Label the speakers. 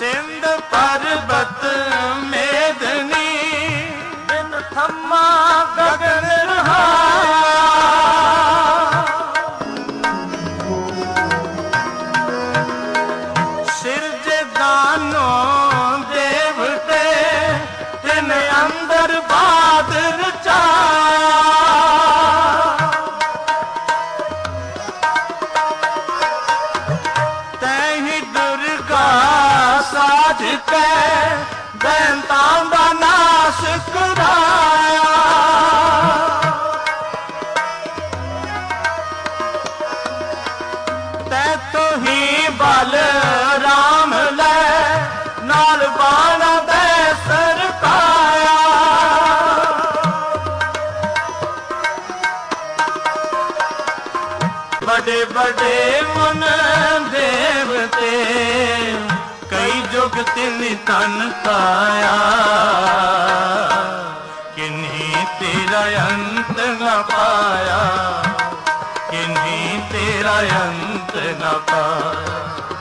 Speaker 1: ਸਿੰਧ ਪਰਬਤ ਮੇਦਨੀ
Speaker 2: ਬਿਨ ਥੰਮਾ ਗਗਨ ਰਹਾਇਆ
Speaker 1: ਸਿਰਜ ਦਾਨੋ ਦੇਵਤੇ ਤਿਨ ਅੰਦਰ ਬਾਦ ਸਾਜ ਬੈਂਤਾਂ ਦਾ ਨਾਸ਼ ਕਰਾਇਆ। ਤੈਥੋਂ ਹੀ ਬਲ ਰਾਮ ਲੈ, ਨਾਲ ਬਾਣਾ ਦੇ ਸਰਕਾਇਆ ਬੜੇ ਬੜੇ ਮਨ ਦੇਵਤੇ ਜੁਗ ਤਿਨ ਤਨ ਤਾਇਆ। ਕਿਨਹੀ ਤੇਰਾ ਅੰਤ ਨਾ ਪਾਇਆ। ਕਿਨਹੀ ਤੇਰਾ ਅੰਤ ਨਾ ਪਾਇਆ।